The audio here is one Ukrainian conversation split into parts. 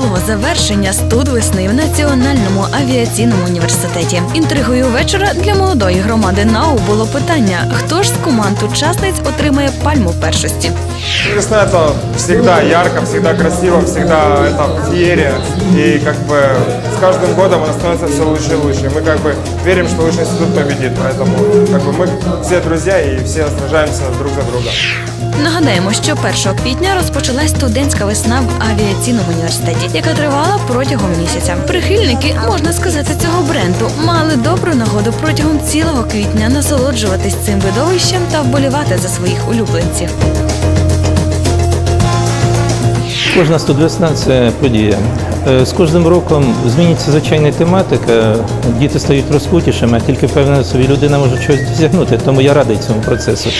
пройшло завершення студ весни в Національному авіаційному університеті. Інтригою вечора для молодої громади НАУ було питання: хто ж з команд учасниць отримає пальму першості? Весна это всегда ярко, всегда красиво, всегда это феерия. И как бы с каждым годом она становится все лучше и лучше. И мы как бы верим, что лучший институт победит. Поэтому как бы мы все друзья и все сражаемся друг за друга. Нагадаємо, що 1 квітня розпочалась студентська весна в авіаційному університеті, яка тривала протягом місяця. Прихильники, можна сказати, цього бренду мали добру нагоду протягом цілого квітня насолоджуватись цим видовищем та вболівати за своїх улюбленців. Кожна студвесна це подія. Е, З кожним роком змінюється звичайна тематика, діти стають розкутішими, а тільки впевнена собі людина може щось досягнути. Тому я радий цьому процесу.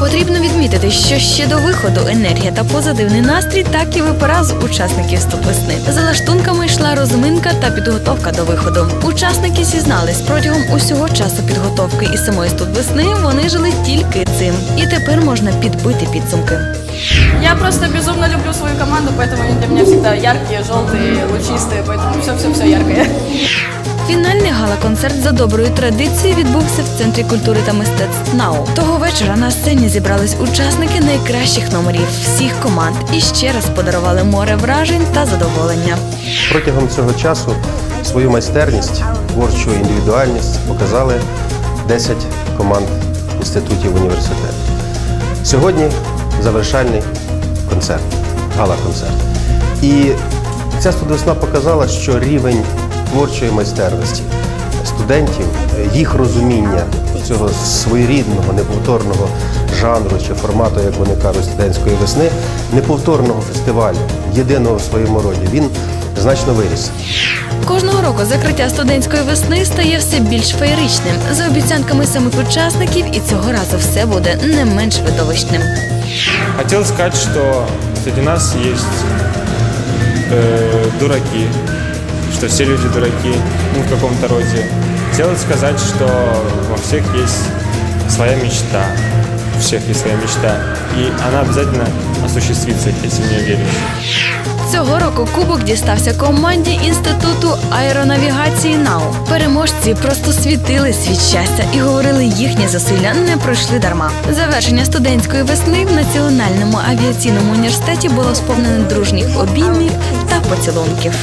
Потрібно відмітити, що ще до виходу енергія та позитивний настрій так і випирав з учасників студвесни. За лаштунками йшла розминка та підготовка до виходу. Учасники зізнались протягом усього часу підготовки і самої студвесни вони жили тільки цим. І тепер можна підбити підсумки. Я просто безумно люблю свою команду, поэтому они для меня всегда яркие, желтые, лучистые, поэтому все-все-все яркое. Фінальний гала-концерт за доброю традицією відбувся в центрі культури та мистецтв НАУ. Того вечора на сцені зібрались учасники найкращих номерів всіх команд і ще раз подарували море вражень та задоволення. Протягом цього часу свою майстерність, творчу індивідуальність показали 10 команд інститутів університету. Сьогодні завершальний концерт, гала-концерт. І ця студвесна показала, що рівень творчої майстерності студентів, їх розуміння цього своєрідного, неповторного жанру чи формату, як вони кажуть, студентської весни, неповторного фестивалю, єдиного в своєму роді, він значно виріс. Кожного року закриття студентської весни стає все більш феєричним. За обіцянками самих учасників, і цього разу все буде не менш видовищним. Хотел сказать, что среди нас есть э, дураки, что все люди дураки, ну, в каком-то роде. Хотел сказать, что во всех есть своя мечта, у всех есть своя мечта, и она обязательно осуществится, если в нее веришь. Цього року кубок дістався команді інституту аеронавігації НАУ. Переможці просто світились від щастя і говорили, їхні зусилля не пройшли дарма. Завершення студентської весни в Національному авіаційному університеті було сповнене дружніх обіймів та поцілунків.